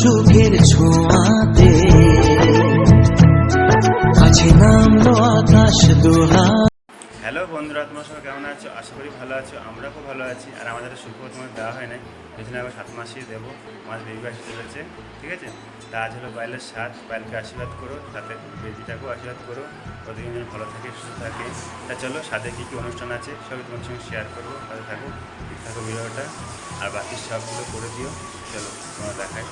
সুখের ছোঁয়াতে। আছে নামলো আকাশ দোহা হ্যালো বন্ধুরা, তোমার সবাই কেমন আছো? আশা করি ভালো আছো, আমরা খুব ভালো আছি। আর আমাদের সুখ তোমাদের দেওয়া হয় নাই। জন্য আবার সাত মাসেই দেবো, মাস বেবি আসতে চলেছে, ঠিক আছে? তা আজ হলো বাইলের সাত, বাইলকে আশীর্বাদ করো, সাথে বেবিটাকেও আশীর্বাদ করো। প্রতিদিন যেন ভালো থাকে, সুস্থ থাকে। তা চলো, সাথে কী কী অনুষ্ঠান আছে, সবই তোমার সঙ্গে শেয়ার করব। সাথে থাকো ঠিক থাকো ভিডিওটা আর বাকি সবগুলো করে দিও। চলো তোমরা দেখাই।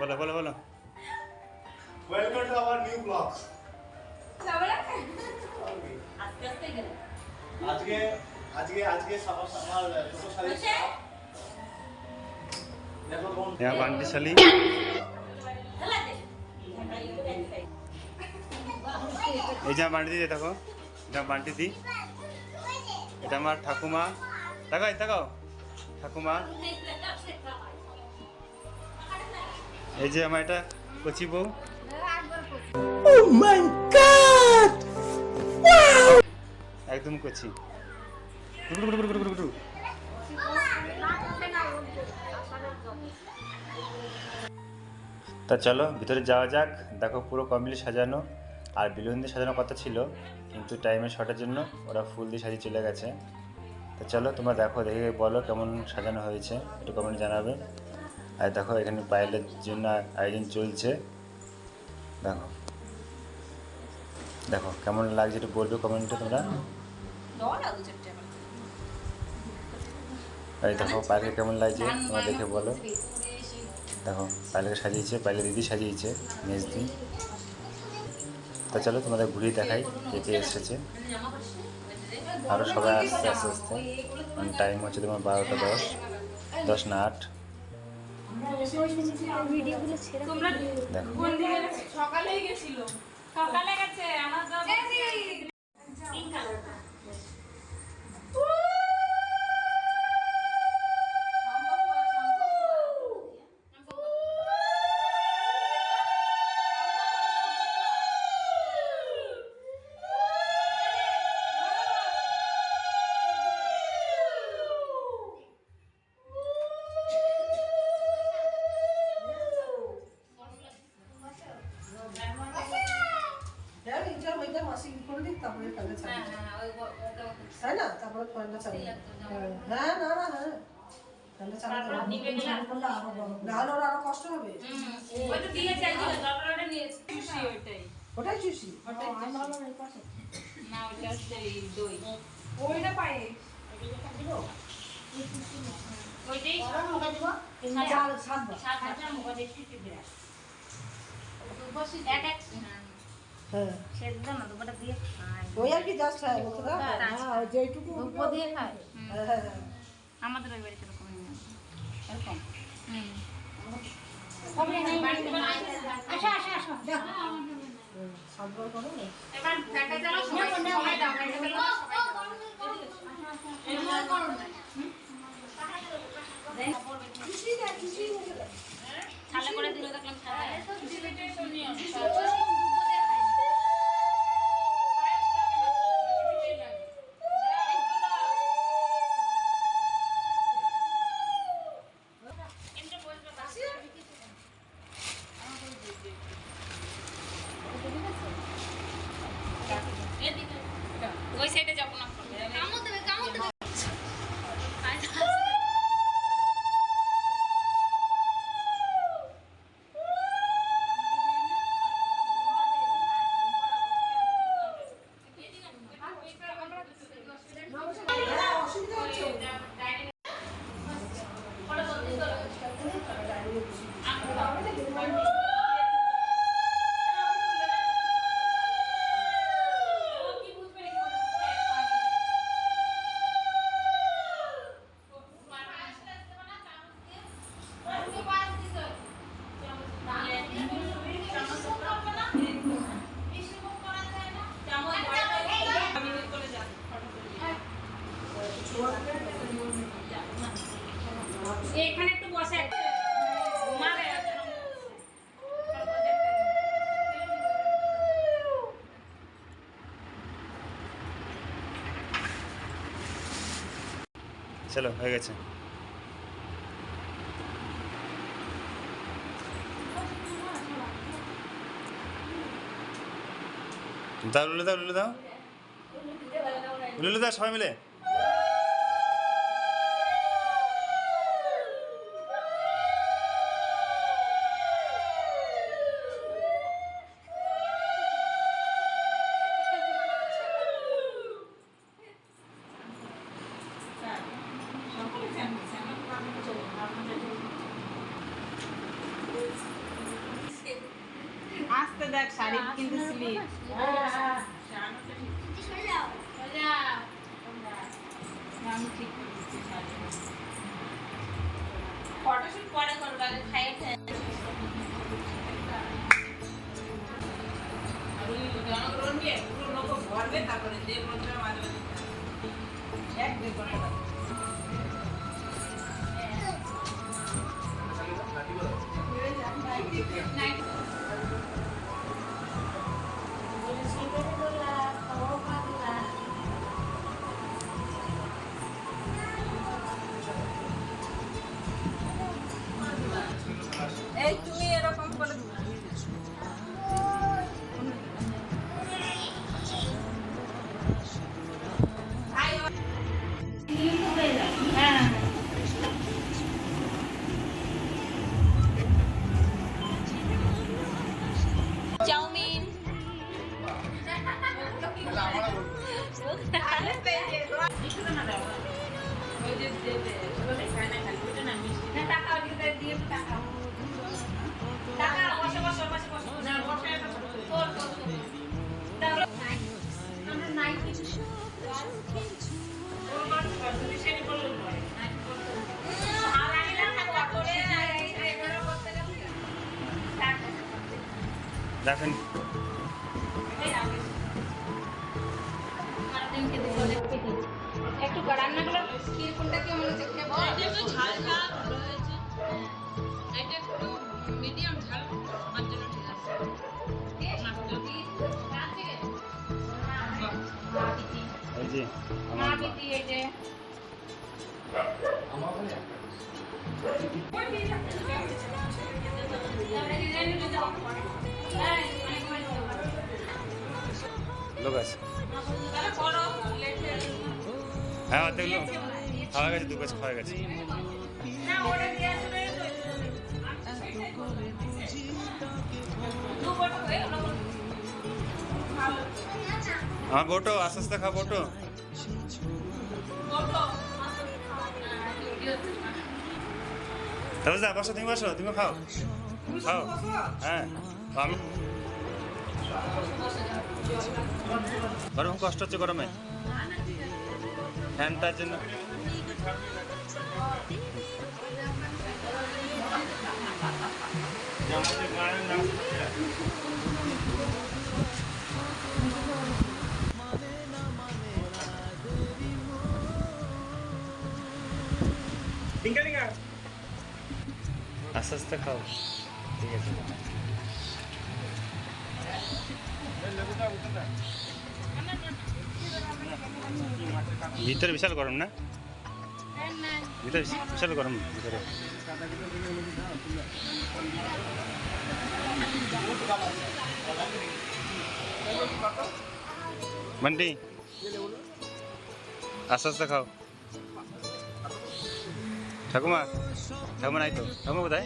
বলো বলো বলো। Welcome to our new blog আজকে আজকে আজকে আমার ছোট শাড়ি দেখো এই যে বান্টি দি দেখো। এটা বান্টি দি। এটা ঠাকুমা। তাকাই তাকাও। ঠাকুমা। এই যে আমার এটা কচি বউ। একদম কচি। তা চলো ভিতরে যাওয়া যাক। দেখো পুরো কমপ্লিট সাজানো। আর বেলুন দিয়ে সাজানোর কথা ছিল কিন্তু টাইমের শর্টের জন্য ওরা ফুল দিয়ে সাজিয়ে চলে গেছে। তো চলো তোমরা দেখো দেখে বলো কেমন সাজানো হয়েছে। একটু কমেন্ট জানাবে। আর দেখো এখানে পায়েলের জন্য আয়োজন চলছে। দেখো। দেখো কেমন লাগছে একটু বলবে কমেন্টে তোমরা? এই দেখো পায়েলকে কেমন লাগছে? তোমরা দেখে বলো। দেখো পায়েলকে সাজিয়েছে পায়েলের দিদি সাজিয়েছে মেজ দিন। তা চলো তোমাদের ঘুরিয়ে দেখাই কে কে এসেছে। আরও সবাই আসছে আস্তে আস্তে। মানে টাইম হচ্ছে তোমার বারোটা দশ দশ না আট। দেখো সকালেই গেছিল। সকালে গেছে আমার তাই না? তারপরে ফ্যানটা হ্যাঁ না না হ্যাঁ। ফ্যানটা চালাতে হবে না। হলে ওর আরও কষ্ট হবে। ওই তো দিয়ে চাইছিল তারপরে ওটা নিয়েছে। খুশি ওইটাই। ওটাই চুষি? না ওইটা দই। ওইটা পায়ে ওইটাই এক এক হ্যাঁ। সেদ্ধ না দুপুরটা দিয়ে ওই আর কি জাস্ট হ্যাঁ বলতে হ্যাঁ যেটুকু দুপুর দিয়ে খাই হ্যাঁ আমাদের ওই বাড়িতে এরকম নিয়ম। এরকম? আসো আসো আসো। সাতবার করো। এবার ফ্যাটা চালাও সময় সময় দাও ফ্যাটা চালাও সময় দাও ছালে করে দিল দেখলাম ওই সাইডে চলো হয়ে গেছে। দাও লুলে দাও লুলে দাও। লুলে দাও সবাই মিলে। দেখ শাড়ি ফটোশুট পরে করব আগে জনগ্রহণ নিয়ে পুরো লোক ভরবে তারপরে যে বলছে মাঝে মাঝে এক দুই ঘণ্টা লাগবে। তাহলে আমরা নাই কিছু দেখেন একটু রান্নাগুলো কিরকমটা কেমন হচ্ছে খেয়ে এটা একটু ঝাল ঝাল রয়েছে এটা একটু মিডিয়াম ঝাল আমার জন্য ঠিক আছে এই যে মা আমার দিদি এই যে লোক আছে। হ্যাঁ অর্ধেক লোক। খাওয়া গেছে দু কাজ খাওয়া গেছে। আমার বোটো, আস্তে আস্তে খাও বোটো। বসো, তুমি বসো, তুমি খাও। খাও। হ্যাঁ আমি গরম কষ্ট হচ্ছে গরমে? ফ্যানটার জন্য। আস্তে আস্তে খাও। ঠিক আছে। ভিতরে বিশাল গরম না ভিতরে বিশাল গরম ভিতরে বন্টি আস্তে আস্তে খাও ঠাকুমা ঠাকুমা নাই তো ঠাকুমা কোথায়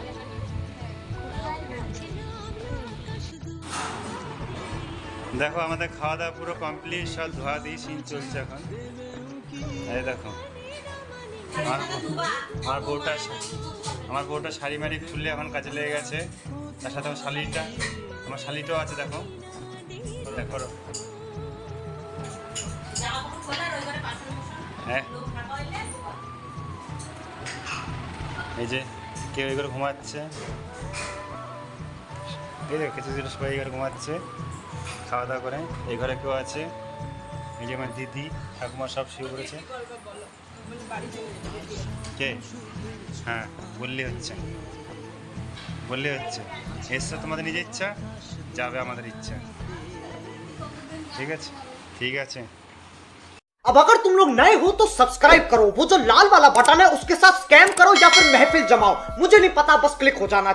দেখো, আমাদের খাওয়া দাওয়া পুরো কমপ্লিট সব ধোয়া দিয়ে সিন চলছে এখন। এই দেখো, আমার আমার বউটা আমার বউটা শাড়ি মাড়ি খুললে এখন কাজে লেগে গেছে। তার সাথে আমার শালিটা, আমার শালিটাও আছে, দেখো। দেখো হ্যাঁ। এই যে, কেউ এগুলো ঘুমাচ্ছে। এই কিছু কিছু সবাই এগুলো ঘুমাচ্ছে। খাওয়া দাওয়া করে এই ঘরে কেউ আছে এই যে আমার দিদি ঠাকুমা সব শুয়ে পড়েছে কে হ্যাঁ বললে হচ্ছে বললে হচ্ছে এসছে তোমাদের নিজের ইচ্ছা যাবে আমাদের ইচ্ছা ঠিক আছে ঠিক আছে अब अगर तुम लोग नए हो तो सब्सक्राइब करो वो जो लाल वाला बटन है उसके साथ स्कैम करो या फिर महफिल जमाओ मुझे नहीं पता बस क्लिक हो जाना